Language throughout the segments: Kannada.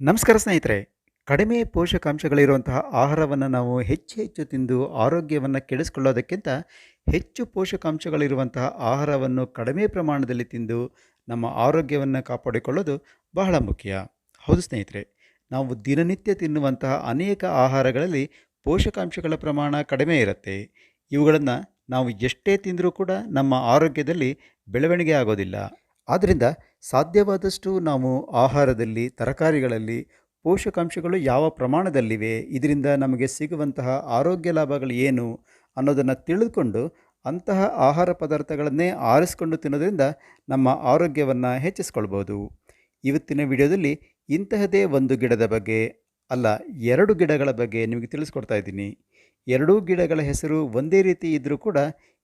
ನಮಸ್ಕಾರ ಸ್ನೇಹಿತರೆ. ಕಡಿಮೆ ಪೋಷಕಾಂಶಗಳಿರುವಂತಹ ಆಹಾರವನ್ನು ನಾವು ಹೆಚ್ಚು ಹೆಚ್ಚು ತಿಂದು ಆರೋಗ್ಯವನ್ನು ಕೆಡಿಸ್ಕೊಳ್ಳೋದಕ್ಕಿಂತ ಹೆಚ್ಚು ಪೋಷಕಾಂಶಗಳಿರುವಂತಹ ಆಹಾರವನ್ನು ಕಡಿಮೆ ಪ್ರಮಾಣದಲ್ಲಿ ತಿಂದು ನಮ್ಮ ಆರೋಗ್ಯವನ್ನು ಕಾಪಾಡಿಕೊಳ್ಳೋದು ಬಹಳ ಮುಖ್ಯ. ಹೌದು ಸ್ನೇಹಿತರೆ, ನಾವು ದಿನನಿತ್ಯ ತಿನ್ನುವಂತಹ ಅನೇಕ ಆಹಾರಗಳಲ್ಲಿ ಪೋಷಕಾಂಶಗಳ ಪ್ರಮಾಣ ಕಡಿಮೆ ಇರುತ್ತೆ. ಇವುಗಳನ್ನು ನಾವು ಎಷ್ಟೇ ತಿಂದರೂ ಕೂಡ ನಮ್ಮ ಆರೋಗ್ಯದಲ್ಲಿ ಬೆಳವಣಿಗೆ ಆಗೋದಿಲ್ಲ. ಆದ್ದರಿಂದ ಸಾಧ್ಯವಾದಷ್ಟು ನಾವು ಆಹಾರದಲ್ಲಿ, ತರಕಾರಿಗಳಲ್ಲಿ ಪೋಷಕಾಂಶಗಳು ಯಾವ ಪ್ರಮಾಣದಲ್ಲಿವೆ, ಇದರಿಂದ ನಮಗೆ ಸಿಗುವಂತಹ ಆರೋಗ್ಯ ಲಾಭಗಳು ಏನು ಅನ್ನೋದನ್ನು ತಿಳಿದುಕೊಂಡು ಅಂತಹ ಆಹಾರ ಪದಾರ್ಥಗಳನ್ನೇ ಆರಿಸ್ಕೊಂಡು ತಿನ್ನೋದ್ರಿಂದ ನಮ್ಮ ಆರೋಗ್ಯವನ್ನು ಹೆಚ್ಚಿಸ್ಕೊಳ್ಬೋದು. ಇವತ್ತಿನ ವಿಡಿಯೋದಲ್ಲಿ ಇಂತಹದೇ ಒಂದು ಗಿಡದ ಬಗ್ಗೆ, ಅಲ್ಲ, ಎರಡು ಗಿಡಗಳ ಬಗ್ಗೆ ನಿಮಗೆ ತಿಳಿಸ್ಕೊಡ್ತಾ ಇದ್ದೀನಿ. ಎರಡೂ ಗಿಡಗಳ ಹೆಸರು ಒಂದೇ ರೀತಿ ಇದ್ದರೂ ಕೂಡ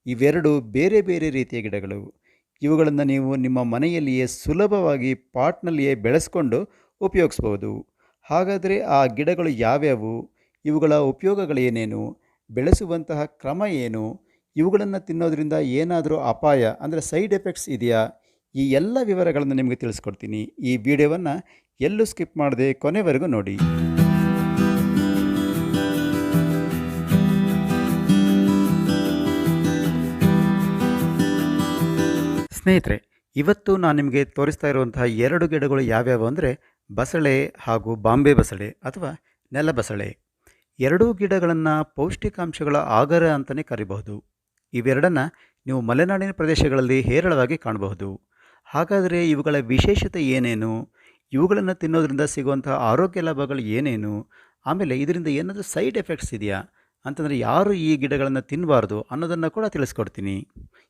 ಇವೆರಡು ಬೇರೆ ಬೇರೆ ರೀತಿಯ ಗಿಡಗಳು. ಇವುಗಳನ್ನು ನೀವು ನಿಮ್ಮ ಮನೆಯಲ್ಲಿಯೇ ಸುಲಭವಾಗಿ ಪಾಟ್ನಲ್ಲಿಯೇ ಬೆಳೆಸ್ಕೊಂಡು ಉಪಯೋಗಿಸ್ಬೋದು. ಹಾಗಾದರೆ ಆ ಗಿಡಗಳು ಯಾವ್ಯಾವು? ಇವುಗಳ ಉಪಯೋಗಗಳೇನೇನು? ಬೆಳೆಸುವಂತಹ ಕ್ರಮ ಏನು? ಇವುಗಳನ್ನು ತಿನ್ನೋದರಿಂದ ಏನಾದರೂ ಅಪಾಯ, ಅಂದರೆ ಸೈಡ್ ಎಫೆಕ್ಟ್ಸ್ ಇದೆಯಾ? ಈ ಎಲ್ಲ ವಿವರಗಳನ್ನು ನಿಮಗೆ ತಿಳಿಸ್ಕೊಡ್ತೀನಿ. ಈ ವಿಡಿಯೋವನ್ನು ಎಲ್ಲೂ ಸ್ಕಿಪ್ ಮಾಡದೆ ಕೊನೆವರೆಗೂ ನೋಡಿ. ಸ್ನೇಹಿತರೆ, ಇವತ್ತು ನಾನು ನಿಮಗೆ ತೋರಿಸ್ತಾ ಇರುವಂತಹ ಎರಡು ಗಿಡಗಳು ಯಾವ್ಯಾವು ಅಂದರೆ ಬಸಳೆ ಹಾಗೂ ಬಾಂಬೆ ಬಸಳೆ ಅಥವಾ ನೆಲಬಸಳೆ ಎರಡೂ ಗಿಡಗಳನ್ನು ಪೌಷ್ಟಿಕಾಂಶಗಳ ಆಗರ ಅಂತಲೇ ಕರಿಬಹುದು. ಇವೆರಡನ್ನು ನೀವು ಮಲೆನಾಡಿನ ಪ್ರದೇಶಗಳಲ್ಲಿ ಹೇರಳವಾಗಿ ಕಾಣಬಹುದು. ಹಾಗಾದರೆ ಇವುಗಳ ವಿಶೇಷತೆ ಏನೇನು? ಇವುಗಳನ್ನು ತಿನ್ನೋದ್ರಿಂದ ಸಿಗುವಂತಹ ಆರೋಗ್ಯ ಲಾಭಗಳು ಏನೇನು? ಆಮೇಲೆ ಇದರಿಂದ ಏನಾದರೂ ಸೈಡ್ ಎಫೆಕ್ಟ್ಸ್ ಇದೆಯಾ? ಅಂತಂದರೆ ಯಾರು ಈ ಗಿಡಗಳನ್ನು ತಿನ್ನಬಾರ್ದು ಅನ್ನೋದನ್ನು ಕೂಡ ತಿಳಿಸ್ಕೊಡ್ತೀನಿ.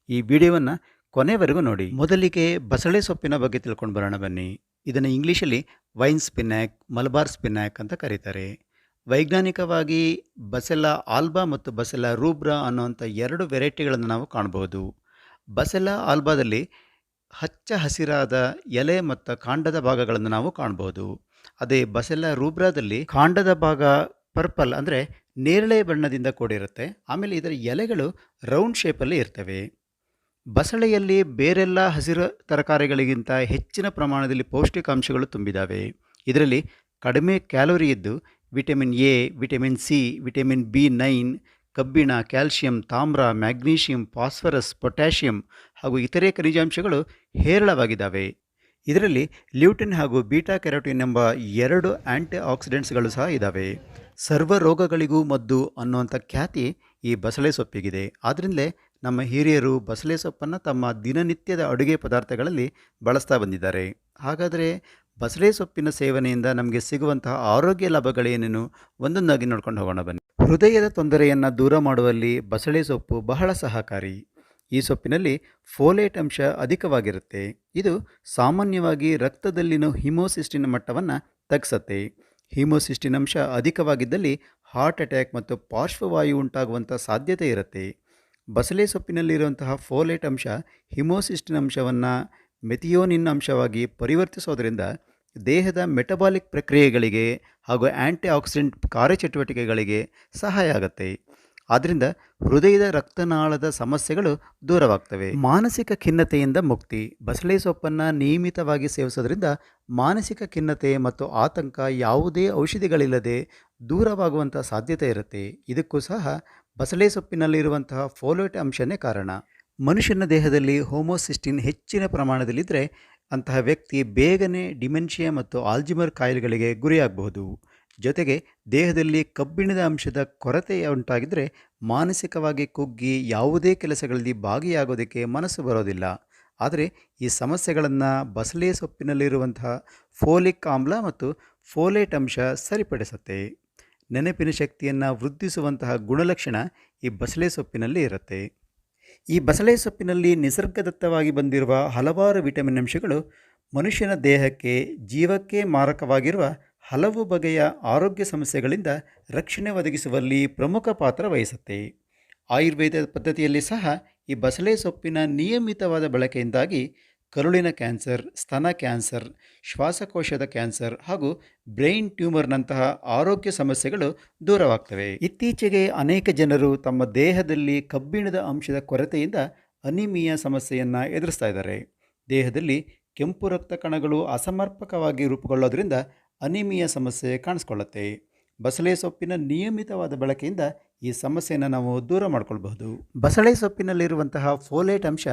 ಈ ವಿಡಿಯೋವನ್ನು ಕೊನೆವರೆಗೂ ನೋಡಿ. ಮೊದಲಿಗೆ ಬಸಳೆ ಸೊಪ್ಪಿನ ಬಗ್ಗೆ ತಿಳ್ಕೊಂಡು ಬರೋಣ ಬನ್ನಿ. ಇದನ್ನು ಇಂಗ್ಲೀಷಲ್ಲಿ ವೈನ್ ಸ್ಪಿನ್ಯಾಕ್, ಮಲಬಾರ್ ಸ್ಪಿನ್ಯಾಕ್ ಅಂತ ಕರೀತಾರೆ. ವೈಜ್ಞಾನಿಕವಾಗಿ ಬಸೆಲಾ ಆಲ್ಬಾ ಮತ್ತು ಬಸೆಲಾ ರೂಬ್ರಾ ಅನ್ನುವಂಥ ಎರಡು ವೆರೈಟಿಗಳನ್ನು ನಾವು ಕಾಣಬಹುದು ಬಸೆಲಾ ಆಲ್ಬಾದಲ್ಲಿ ಹಚ್ಚ ಹಸಿರಾದ ಎಲೆ ಮತ್ತು ಕಾಂಡದ ಭಾಗಗಳನ್ನು ನಾವು ಕಾಣಬಹುದು ಅದೇ ಬಸೆಲಾ ರೂಬ್ರಾದಲ್ಲಿ ಕಾಂಡದ ಭಾಗ ಪರ್ಪಲ್ ಅಂದರೆ ನೇರಳೆ ಬಣ್ಣದಿಂದ ಕೂಡಿರುತ್ತೆ. ಆಮೇಲೆ ಇದರ ಎಲೆಗಳು ರೌಂಡ್ ಶೇಪಲ್ಲಿ ಇರ್ತವೆ. ಬಸಳೆಯಲ್ಲಿ ಬೇರೆಲ್ಲ ಹಸಿರು ತರಕಾರಿಗಳಿಗಿಂತ ಹೆಚ್ಚಿನ ಪ್ರಮಾಣದಲ್ಲಿ ಪೌಷ್ಟಿಕಾಂಶಗಳು ತುಂಬಿದ್ದಾವೆ ಇದರಲ್ಲಿ ಕಡಿಮೆ ಕ್ಯಾಲೋರಿ ಇದ್ದು vitamin A, vitamin C, vitamin B nine, ಕಬ್ಬಿಣ ಕ್ಯಾಲ್ಸಿಯಂ ತಾಮ್ರ, ಮ್ಯಾಗ್ನೀಷಿಯಂ, ಫಾಸ್ಫರಸ್, ಪೊಟ್ಯಾಷಿಯಂ ಹಾಗೂ ಇತರೆ ಖನಿಜಾಂಶಗಳು ಹೇರಳವಾಗಿದ್ದಾವೆ ಇದರಲ್ಲಿ ಲ್ಯೂಟಿನ್ ಹಾಗೂ ಬೀಟಾ ಕೆರೋಟಿನ್ ಎಂಬ ಎರಡು ಆ್ಯಂಟಿ ಆಕ್ಸಿಡೆಂಟ್ಸ್ಗಳು ಸಹ ಇದ್ದಾವೆ ಸರ್ವ ರೋಗಗಳಿಗೂ ಮದ್ದು ಅನ್ನುವಂಥ ಖ್ಯಾತಿ ಈ ಬಸಳೆ ಸೊಪ್ಪಿಗಿದೆ. ಆದ್ದರಿಂದಲೇ ನಮ್ಮ ಹಿರಿಯರು ಬಸಳೆ ಸೊಪ್ಪನ್ನು ತಮ್ಮ ದಿನನಿತ್ಯದ ಅಡುಗೆ ಪದಾರ್ಥಗಳಲ್ಲಿ ಬಳಸ್ತಾ ಬಂದಿದ್ದಾರೆ. ಹಾಗಾದರೆ ಬಸಳೆ ಸೊಪ್ಪಿನ ಸೇವನೆಯಿಂದ ನಮಗೆ ಸಿಗುವಂತಹ ಆರೋಗ್ಯ ಲಾಭಗಳೇನೇನು? ಒಂದೊಂದಾಗಿ ನೋಡ್ಕೊಂಡು ಹೋಗೋಣ ಬನ್ನಿ. ಹೃದಯದ ತೊಂದರೆಯನ್ನು ದೂರ ಮಾಡುವಲ್ಲಿ ಬಸಳೆ ಸೊಪ್ಪು ಬಹಳ ಸಹಕಾರಿ. ಈ ಸೊಪ್ಪಿನಲ್ಲಿ ಫೋಲೇಟ್ ಅಂಶ ಅಧಿಕವಾಗಿರುತ್ತೆ. ಇದು ಸಾಮಾನ್ಯವಾಗಿ ರಕ್ತದಲ್ಲಿನ ಹಿಮೋಸಿಸ್ಟಿನ್ ಮಟ್ಟವನ್ನು ತಗ್ಸತ್ತೆ. ಹಿಮೋಸಿಸ್ಟಿನ್ ಅಂಶ ಅಧಿಕವಾಗಿದ್ದಲ್ಲಿ ಹಾರ್ಟ್ ಅಟ್ಯಾಕ್ ಮತ್ತು ಪಾರ್ಶ್ವವಾಯು ಉಂಟಾಗುವಂಥ ಸಾಧ್ಯತೆ ಇರುತ್ತೆ. ಬಸಳೆ ಸೊಪ್ಪಿನಲ್ಲಿರುವಂತಹ ಫೋಲೇಟ್ ಅಂಶ ಹಿಮೋಸಿಸ್ಟಿನ್ ಅಂಶವನ್ನು ಮೆಥಿಯೋನಿನ್ ಅಂಶವಾಗಿ ಪರಿವರ್ತಿಸೋದರಿಂದ ದೇಹದ ಮೆಟಬಾಲಿಕ್ ಪ್ರಕ್ರಿಯೆಗಳಿಗೆ ಹಾಗೂ ಆ್ಯಂಟಿ ಆಕ್ಸಿಡೆಂಟ್ ಕಾರ್ಯಚಟುವಟಿಕೆಗಳಿಗೆ ಸಹಾಯ ಆಗುತ್ತೆ. ಆದ್ದರಿಂದ ಹೃದಯದ ರಕ್ತನಾಳದ ಸಮಸ್ಯೆಗಳು ದೂರವಾಗ್ತವೆ. ಮಾನಸಿಕ ಖಿನ್ನತೆಯಿಂದ ಮುಕ್ತಿ. ಬಸಳೆ ಸೊಪ್ಪನ್ನು ನಿಯಮಿತವಾಗಿ ಸೇವಿಸೋದ್ರಿಂದ ಮಾನಸಿಕ ಖಿನ್ನತೆ ಮತ್ತು ಆತಂಕ ಯಾವುದೇ ಔಷಧಿಗಳಿಲ್ಲದೆ ದೂರವಾಗುವಂಥ ಸಾಧ್ಯತೆ ಇರುತ್ತೆ. ಇದಕ್ಕೂ ಸಹ ಬಸಳೆ ಸೊಪ್ಪಿನಲ್ಲಿರುವಂತಹ ಫೋಲೋಟ್ ಅಂಶನೇ ಕಾರಣ. ಮನುಷ್ಯನ ದೇಹದಲ್ಲಿ ಹೋಮೋಸಿಸ್ಟಿನ್ ಹೆಚ್ಚಿನ ಪ್ರಮಾಣದಲ್ಲಿದ್ದರೆ ಅಂತಹ ವ್ಯಕ್ತಿ ಬೇಗನೆ ಡಿಮೆನ್ಷಿಯಾ ಮತ್ತು ಆಲ್ಜಿಮರ್ ಕಾಯಿಲೆಗಳಿಗೆ ಗುರಿಯಾಗಬಹುದು. ಜೊತೆಗೆ ದೇಹದಲ್ಲಿ ಕಬ್ಬಿಣದ ಅಂಶದ ಕೊರತೆ ಉಂಟಾಗಿದ್ದರೆ ಮಾನಸಿಕವಾಗಿ ಕುಗ್ಗಿ ಯಾವುದೇ ಕೆಲಸಗಳಲ್ಲಿ ಭಾಗಿಯಾಗೋದಕ್ಕೆ ಮನಸ್ಸು ಬರೋದಿಲ್ಲ. ಆದರೆ ಈ ಸಮಸ್ಯೆಗಳನ್ನು ಬಸಳೆ ಸೊಪ್ಪಿನಲ್ಲಿರುವಂತಹ ಫೋಲಿಕ್ ಆಮ್ಲ ಮತ್ತು ಫೋಲೇಟ್ ಅಂಶ ಸರಿಪಡಿಸುತ್ತೆ. ನೆನಪಿನ ಶಕ್ತಿಯನ್ನು ವೃದ್ಧಿಸುವಂತಹ ಗುಣಲಕ್ಷಣ ಈ ಬಸಳೆ ಸೊಪ್ಪಿನಲ್ಲಿ ಇರುತ್ತೆ. ಈ ಬಸಳೆ ಸೊಪ್ಪಿನಲ್ಲಿ ನಿಸರ್ಗದತ್ತವಾಗಿ ಬಂದಿರುವ ಹಲವಾರು ವಿಟಮಿನ್ ಅಂಶಗಳು ಮನುಷ್ಯನ ದೇಹಕ್ಕೆ, ಜೀವಕ್ಕೆ ಮಾರಕವಾಗಿರುವ ಹಲವು ಬಗೆಯ ಆರೋಗ್ಯ ಸಮಸ್ಯೆಗಳಿಂದ ರಕ್ಷಣೆ ಒದಗಿಸುವಲ್ಲಿ ಪ್ರಮುಖ ಪಾತ್ರ ವಹಿಸುತ್ತೆ. ಆಯುರ್ವೇದ ಪದ್ಧತಿಯಲ್ಲಿ ಸಹ ಈ ಬಸಳೆ ಸೊಪ್ಪಿನ ನಿಯಮಿತವಾದ ಬಳಕೆಯಿಂದಾಗಿ ಕರುಳಿನ ಕ್ಯಾನ್ಸರ್, ಸ್ತನ ಕ್ಯಾನ್ಸರ್, ಶ್ವಾಸಕೋಶದ ಕ್ಯಾನ್ಸರ್ ಹಾಗೂ ಬ್ರೈನ್ ಟ್ಯೂಮರ್ನಂತಹ ಆರೋಗ್ಯ ಸಮಸ್ಯೆಗಳು ದೂರವಾಗ್ತವೆ. ಇತ್ತೀಚೆಗೆ ಅನೇಕ ಜನರು ತಮ್ಮ ದೇಹದಲ್ಲಿ ಕಬ್ಬಿಣದ ಅಂಶದ ಕೊರತೆಯಿಂದ ಅನಿಮಿಯಾ ಸಮಸ್ಯೆಯನ್ನು ಎದುರಿಸ್ತಾ ಇದ್ದಾರೆ. ದೇಹದಲ್ಲಿ ಕೆಂಪು ರಕ್ತ ಕಣಗಳು ಅಸಮರ್ಪಕವಾಗಿ ರೂಪುಗೊಳ್ಳೋದ್ರಿಂದ ಅನಿಮಿಯ ಸಮಸ್ಯೆ ಕಾಣಿಸ್ಕೊಳ್ಳುತ್ತೆ. ಬಸಳೆ ಸೊಪ್ಪಿನ ನಿಯಮಿತವಾದ ಬಳಕೆಯಿಂದ ಈ ಸಮಸ್ಯೆಯನ್ನು ನಾವು ದೂರ ಮಾಡ್ಕೊಳ್ಬಹುದು. ಬಸಳೆ ಸೊಪ್ಪಿನಲ್ಲಿರುವಂತಹ ಫೋಲೇಟ್ ಅಂಶ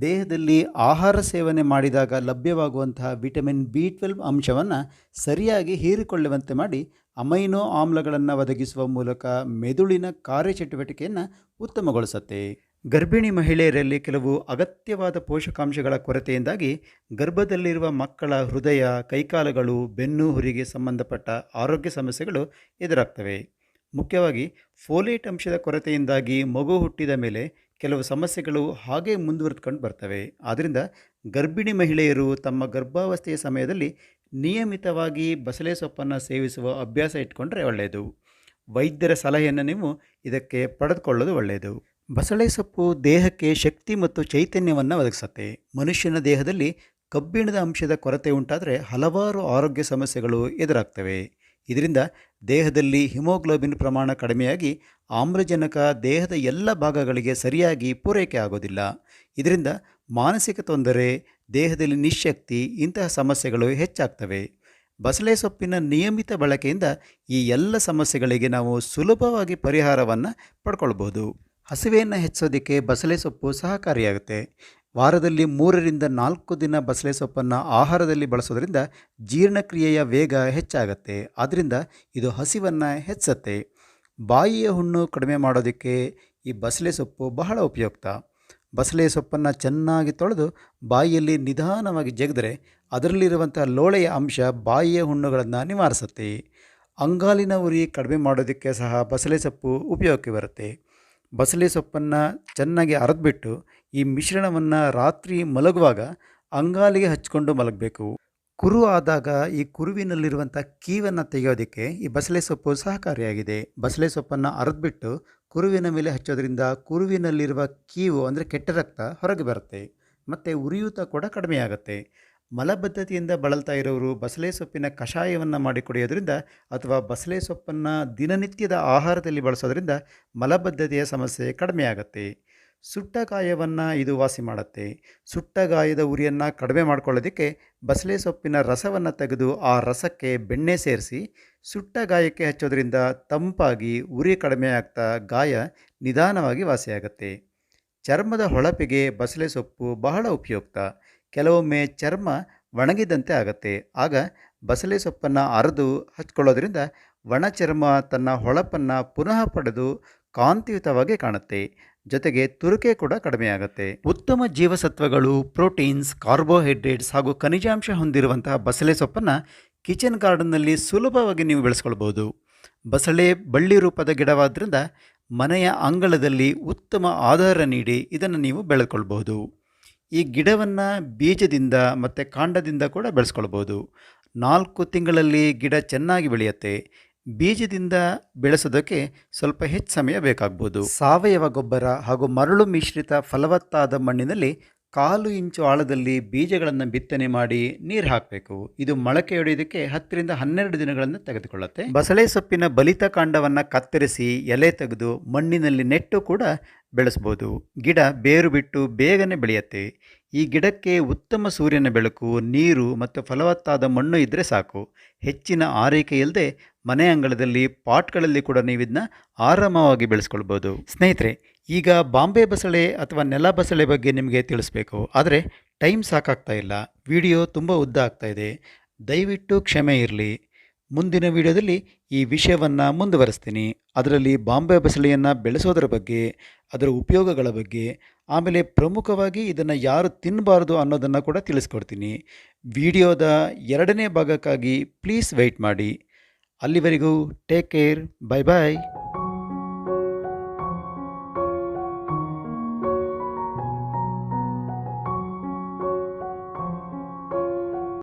ದೇಹದಲ್ಲಿ ಆಹಾರ ಸೇವನೆ ಮಾಡಿದಾಗ ಲಭ್ಯವಾಗುವಂತಹ ವಿಟಮಿನ್ ಬಿ ಟ್ವೆಲ್ವ್ ಅಂಶವನ್ನು ಸರಿಯಾಗಿ ಹೀರಿಕೊಳ್ಳುವಂತೆ ಮಾಡಿ ಅಮೈನೋ ಆಮ್ಲಗಳನ್ನು ಒದಗಿಸುವ ಮೂಲಕ ಮೆದುಳಿನ ಕಾರ್ಯಚಟುವಟಿಕೆಯನ್ನು ಉತ್ತಮಗೊಳಿಸುತ್ತೆ. ಗರ್ಭಿಣಿ ಮಹಿಳೆಯರಲ್ಲಿ ಕೆಲವು ಅಗತ್ಯವಾದ ಪೋಷಕಾಂಶಗಳ ಕೊರತೆಯಿಂದಾಗಿ ಗರ್ಭದಲ್ಲಿರುವ ಮಕ್ಕಳ ಹೃದಯ, ಕೈಕಾಲುಗಳು, ಬೆನ್ನು, ಹುರಿಗೆ ಸಂಬಂಧಪಟ್ಟ ಆರೋಗ್ಯ ಸಮಸ್ಯೆಗಳು ಎದುರಾಗ್ತವೆ. ಮುಖ್ಯವಾಗಿ ಫೋಲೇಟ್ ಅಂಶದ ಕೊರತೆಯಿಂದಾಗಿ ಮಗು ಹುಟ್ಟಿದ ಮೇಲೆ ಕೆಲವು ಸಮಸ್ಯೆಗಳು ಹಾಗೆ ಮುಂದುವರೆದುಕೊಂಡು ಬರ್ತವೆ. ಆದ್ದರಿಂದ ಗರ್ಭಿಣಿ ಮಹಿಳೆಯರು ತಮ್ಮ ಗರ್ಭಾವಸ್ಥೆಯ ಸಮಯದಲ್ಲಿ ನಿಯಮಿತವಾಗಿ ಬಸಳೆ ಸೊಪ್ಪನ್ನು ಸೇವಿಸುವ ಅಭ್ಯಾಸ ಇಟ್ಕೊಂಡ್ರೆ ಒಳ್ಳೆಯದು. ವೈದ್ಯರ ಸಲಹೆಯನ್ನು ನೀವು ಇದಕ್ಕೆ ಪಡೆದುಕೊಳ್ಳೋದು ಒಳ್ಳೆಯದು. ಬಸಳೆ ಸೊಪ್ಪು ದೇಹಕ್ಕೆ ಶಕ್ತಿ ಮತ್ತು ಚೈತನ್ಯವನ್ನು ಒದಗಿಸುತ್ತೆ. ಮನುಷ್ಯನ ದೇಹದಲ್ಲಿ ಕಬ್ಬಿಣದ ಅಂಶದ ಕೊರತೆ ಉಂಟಾದರೆ ಹಲವಾರು ಆರೋಗ್ಯ ಸಮಸ್ಯೆಗಳು ಎದುರಾಗ್ತವೆ. ಇದರಿಂದ ದೇಹದಲ್ಲಿ ಹಿಮೋಗ್ಲೋಬಿನ್ ಪ್ರಮಾಣ ಕಡಿಮೆಯಾಗಿ ಆಮ್ಲಜನಕ ದೇಹದ ಎಲ್ಲ ಭಾಗಗಳಿಗೆ ಸರಿಯಾಗಿ ಪೂರೈಕೆ ಆಗೋದಿಲ್ಲ. ಇದರಿಂದ ಮಾನಸಿಕ ತೊಂದರೆ, ದೇಹದಲ್ಲಿ ನಿಶಕ್ತಿ ಇಂತಹ ಸಮಸ್ಯೆಗಳು ಹೆಚ್ಚಾಗ್ತವೆ. ಬಸಳೆ ಸೊಪ್ಪಿನ ನಿಯಮಿತ ಬಳಕೆಯಿಂದ ಈ ಎಲ್ಲ ಸಮಸ್ಯೆಗಳಿಗೆ ನಾವು ಸುಲಭವಾಗಿ ಪರಿಹಾರವನ್ನು ಪಡ್ಕೊಳ್ಬೋದು ಹಸಿವೆಯನ್ನು ಹೆಚ್ಚೋದಕ್ಕೆ ಬಸಳೆ ಸೊಪ್ಪು ಸಹಕಾರಿಯಾಗುತ್ತೆ. ವಾರದಲ್ಲಿ ಮೂರರಿಂದ ನಾಲ್ಕು ದಿನ ಬಸಳೆ ಸೊಪ್ಪನ್ನು ಆಹಾರದಲ್ಲಿ ಬಳಸೋದ್ರಿಂದ ಜೀರ್ಣಕ್ರಿಯೆಯ ವೇಗ ಹೆಚ್ಚಾಗತ್ತೆ. ಆದ್ದರಿಂದ ಇದು ಹಸಿವನ್ನು ಹೆಚ್ಚುತ್ತೆ. ಬಾಯಿಯ ಹುಣ್ಣು ಕಡಿಮೆ ಮಾಡೋದಕ್ಕೆ ಈ ಬಸಳೆ ಸೊಪ್ಪು ಬಹಳ ಉಪಯುಕ್ತ. ಬಸಳೆ ಸೊಪ್ಪನ್ನು ಚೆನ್ನಾಗಿ ತೊಳೆದು ಬಾಯಿಯಲ್ಲಿ ನಿಧಾನವಾಗಿ ಜಗಿದ್ರೆ ಅದರಲ್ಲಿರುವಂಥ ಲೋಳೆಯ ಅಂಶ ಬಾಯಿಯ ಹುಣ್ಣುಗಳನ್ನು ನಿವಾರಿಸುತ್ತೆ. ಅಂಗಾಲಿನ ಉರಿ ಕಡಿಮೆ ಮಾಡೋದಕ್ಕೆ ಸಹ ಬಸಳೆ ಸೊಪ್ಪು ಉಪಯೋಗಕ್ಕೆ ಬರುತ್ತೆ. ಬಸಳೆ ಸೊಪ್ಪನ್ನು ಚೆನ್ನಾಗಿ ಅರೆದ್ಬಿಟ್ಟು ಈ ಮಿಶ್ರಣವನ್ನು ರಾತ್ರಿ ಮಲಗುವಾಗ ಅಂಗಾಲಿಗೆ ಹಚ್ಕೊಂಡು ಮಲಗಬೇಕು. ಕುರು ಆದಾಗ ಈ ಕುರುವಿನಲ್ಲಿರುವಂಥ ಕೀವನ್ನು ತೆಗೆಯೋದಕ್ಕೆ ಈ ಬಸಳೆ ಸೊಪ್ಪು ಸಹಕಾರಿಯಾಗಿದೆ. ಬಸಳೆ ಸೊಪ್ಪನ್ನು ಅರೆದ್ಬಿಟ್ಟು ಕುರುವಿನ ಮೇಲೆ ಹಚ್ಚೋದ್ರಿಂದ ಕುರುವಿನಲ್ಲಿರುವ ಕೀವು ಅಂದರೆ ಕೆಟ್ಟ ರಕ್ತ ಹೊರಗೆ ಬರುತ್ತೆ. ಮತ್ತು ಉರಿಯೂತ ಕೂಡ ಕಡಿಮೆಯಾಗುತ್ತೆ. ಮಲಬದ್ಧತೆಯಿಂದ ಬಳಲ್ತಾ ಇರೋರು ಬಸಳೆ ಸೊಪ್ಪಿನ ಕಷಾಯವನ್ನು ಮಾಡಿ ಕುಡಿಯೋದ್ರಿಂದ ಅಥವಾ ಬಸಳೆ ಸೊಪ್ಪನ್ನು ದಿನನಿತ್ಯದ ಆಹಾರದಲ್ಲಿ ಬಳಸೋದ್ರಿಂದ ಮಲಬದ್ಧತೆಯ ಸಮಸ್ಯೆ ಕಡಿಮೆಯಾಗುತ್ತೆ. ಸುಟ್ಟ ಗಾಯವನ್ನು ಇದು ವಾಸಿ ಮಾಡುತ್ತೆ. ಸುಟ್ಟ ಗಾಯದ ಉರಿಯನ್ನು ಕಡಿಮೆ ಮಾಡ್ಕೊಳ್ಳೋದಕ್ಕೆ ಬಸಳೆ ಸೊಪ್ಪಿನ ರಸವನ್ನು ತೆಗೆದು ಆ ರಸಕ್ಕೆ ಬೆಣ್ಣೆ ಸೇರಿಸಿ ಸುಟ್ಟ ಗಾಯಕ್ಕೆ ಹಚ್ಚೋದ್ರಿಂದ ತಂಪಾಗಿ ಉರಿ ಕಡಿಮೆ ಆಗ್ತಾ ಗಾಯ ನಿಧಾನವಾಗಿ ವಾಸಿಯಾಗತ್ತೆ. ಚರ್ಮದ ಹೊಳಪಿಗೆ ಬಸಳೆ ಸೊಪ್ಪು ಬಹಳ ಉಪಯುಕ್ತ. ಕೆಲವೊಮ್ಮೆ ಚರ್ಮ ಒಣಗಿದಂತೆ ಆಗುತ್ತೆ. ಆಗ ಬಸಳೆ ಸೊಪ್ಪನ್ನು ಅರೆದು ಹಚ್ಕೊಳ್ಳೋದ್ರಿಂದ ಒಣ ಚರ್ಮ ತನ್ನ ಹೊಳಪನ್ನು ಪುನಃ ಪಡೆದು ಕಾಂತಿಯುತವಾಗಿ ಕಾಣುತ್ತೆ. ಜೊತೆಗೆ ತುರುಕೆ ಕೂಡ ಕಡಿಮೆಯಾಗುತ್ತೆ ಉತ್ತಮ ಜೀವಸತ್ವಗಳು, ಪ್ರೋಟೀನ್ಸ್, ಕಾರ್ಬೋಹೈಡ್ರೇಟ್ಸ್ ಹಾಗೂ ಖನಿಜಾಂಶ ಹೊಂದಿರುವಂತಹ ಬಸಳೆ ಸೊಪ್ಪನ್ನು ಕಿಚನ್ ಗಾರ್ಡನ್ನಲ್ಲಿ ಸುಲಭವಾಗಿ ನೀವು ಬೆಳೆಸ್ಕೊಳ್ಬೋದು. ಬಸಳೆ ಬಳ್ಳಿ ರೂಪದ ಗಿಡವಾದ್ದರಿಂದ ಮನೆಯ ಅಂಗಳದಲ್ಲಿ ಉತ್ತಮ ಆಧಾರ ನೀಡಿ ಇದನ್ನು ನೀವು ಬೆಳೆದುಕೊಳ್ಬಹುದು ಈ ಗಿಡವನ್ನು ಬೀಜದಿಂದ ಮತ್ತು ಕಾಂಡದಿಂದ ಕೂಡ ಬೆಳೆಸ್ಕೊಳ್ಬೋದು. ನಾಲ್ಕು ತಿಂಗಳಲ್ಲಿ ಗಿಡ ಚೆನ್ನಾಗಿ ಬೆಳೆಯುತ್ತೆ. ಬೀಜದಿಂದ ಬೆಳೆಸೋದಕ್ಕೆ ಸ್ವಲ್ಪ ಹೆಚ್ಚು ಸಮಯ ಬೇಕಾಗ್ಬೋದು. ಸಾವಯವ ಗೊಬ್ಬರ ಹಾಗೂ ಮರಳು ಮಿಶ್ರಿತ ಫಲವತ್ತಾದ ಮಣ್ಣಿನಲ್ಲಿ ಕಾಲು ಇಂಚು ಆಳದಲ್ಲಿ ಬೀಜಗಳನ್ನು ಬಿತ್ತನೆ ಮಾಡಿ ನೀರು ಹಾಕಬೇಕು. ಇದು ಮೊಳಕೆ ಹೊಡೆಯೋದಕ್ಕೆ ಹತ್ತರಿಂದ ಹನ್ನೆರಡು ದಿನಗಳನ್ನು ತೆಗೆದುಕೊಳ್ಳುತ್ತೆ. ಬಸಳೆ ಸೊಪ್ಪಿನ ಬಲಿತ ಕಾಂಡವನ್ನು ಕತ್ತರಿಸಿ ಎಲೆ ತೆಗೆದು ಮಣ್ಣಿನಲ್ಲಿ ನೆಟ್ಟು ಕೂಡ ಬೆಳೆಸ್ಬೋದು. ಗಿಡ ಬೇರು ಬಿಟ್ಟು ಬೇಗನೆ ಬೆಳೆಯುತ್ತೆ. ಈ ಗಿಡಕ್ಕೆ ಉತ್ತಮ ಸೂರ್ಯನ ಬೆಳಕು, ನೀರು ಮತ್ತು ಫಲವತ್ತಾದ ಮಣ್ಣು ಇದ್ದರೆ ಸಾಕು. ಹೆಚ್ಚಿನ ಆರೈಕೆ ಇಲ್ಲದೆ ಮನೆ ಅಂಗಳದಲ್ಲಿ ಪಾಟ್ಗಳಲ್ಲಿ ಕೂಡ ನೀವು ಇದನ್ನ ಆರಾಮವಾಗಿ ಬೆಳೆಸ್ಕೊಳ್ಬೋದು. ಸ್ನೇಹಿತರೆ ಈಗ ಬಾಂಬೆ ಬಸಳೆ ಅಥವಾ ನೆಲ ಬಸಳೆ ಬಗ್ಗೆ ನಿಮಗೆ ತಿಳಿಸ್ಬೇಕು. ಆದರೆ ಟೈಮ್ ಸಾಕಾಗ್ತಾ ಇಲ್ಲ. ವಿಡಿಯೋ ತುಂಬ ಉದ್ದ ಆಗ್ತಾ ಇದೆ. ದಯವಿಟ್ಟು ಕ್ಷಮೆ ಇರಲಿ. ಮುಂದಿನ ವಿಡಿಯೋದಲ್ಲಿ ಈ ವಿಷಯವನ್ನು ಮುಂದುವರಿಸ್ತೀನಿ. ಅದರಲ್ಲಿ ಬಾಂಬೆ ಬಸಳೆಯನ್ನು ಬೆಳೆಸೋದರ ಬಗ್ಗೆ, ಅದರ ಉಪಯೋಗಗಳ ಬಗ್ಗೆ, ಆಮೇಲೆ ಪ್ರಮುಖವಾಗಿ ಇದನ್ನು ಯಾರು ತಿನ್ನಬಾರ್ದು ಅನ್ನೋದನ್ನು ಕೂಡ ತಿಳಿಸ್ಕೊಡ್ತೀನಿ. ವಿಡಿಯೋದ ಎರಡನೇ ಭಾಗಕ್ಕಾಗಿ ಪ್ಲೀಸ್ ವೆಯ್ಟ್ ಮಾಡಿ. ಅಲ್ಲಿವರೆಗೂ ಟೇಕ್ ಕೇರ್. Bye bye